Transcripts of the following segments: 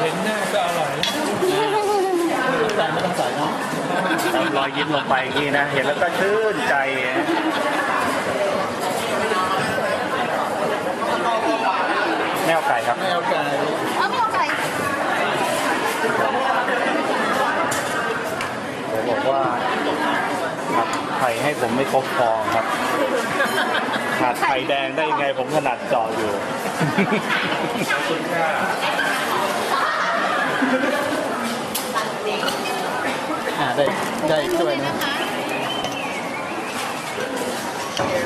เห็นหน้าก็อร่อยแล้วใส่ไม่ต้องใส่เนาะรอยยิ้มลงไปอย่างนี้นะ เห็นแล้วก็ชื่นใจนะไม่เอาไก่ครับแมวไก่ เอาไม่เอาไก่ ผมบอกว่าผัด ไข่ให้ผมไม่ครบฟองครับ ขาดไข่แดงได้ยังไงผมถนัดเจาะอยู่ อ่าได้ได้ช่วยนะ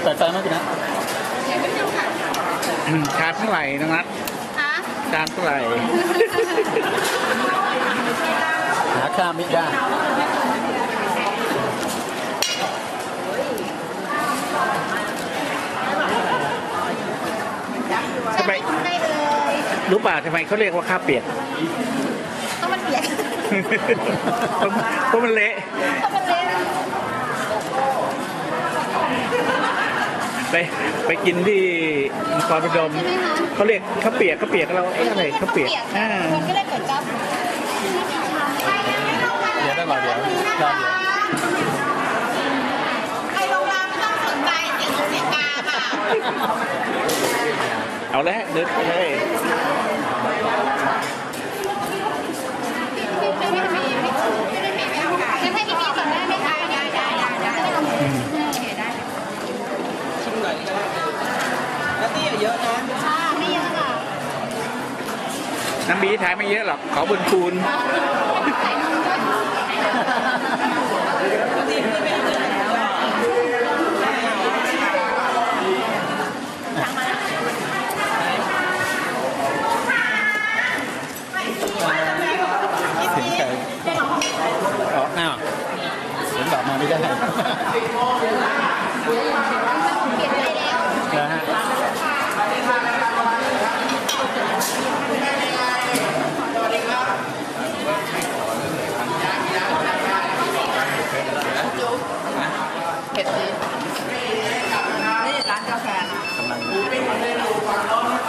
ใส่ไฟไหมพี่นะชาเท่าไหร่น้องนัทฮะชาเท่าไหร่หาค่ามิได้ ไมได้เลยรู้ป่ะทำไมเขาเรียกว่าข้าวเปียกต้องมันเปียกเพราะมันเละต้องมันเละไปไปกินที่นครพนมใช่ไหมคะเขาเรียกข้าวเปียกข้าวเปียกเราเอ๊ะอะไรข้าวเปียกอ่ามันก็เลยเปิดกับเดี๋ยวได้รอเดี๋ยวรอเดี๋ยวใครโรงแรมไม่ต้องสนใจเสียงเสียงกาค่ะ เอาแล้วเดินไปเลยไม่ไม่ไม่ไม่ไม่ได้ไม่เอาไก่งั้นให้พี่มีก่อนได้ไหมคะได้ได้ได้ได้ได้โอเคได้ชิมหน่อยก็ได้แล้วนี่เยอะนะน้ำบีทายไม่เยอะหรอกขอบุญคูณ ใส่นมด้วย เสียงไก่อ๋ออ้าวเสียงแบบมาไม่ได้เปลี่ยนไปแล้วนะฮะกำลัง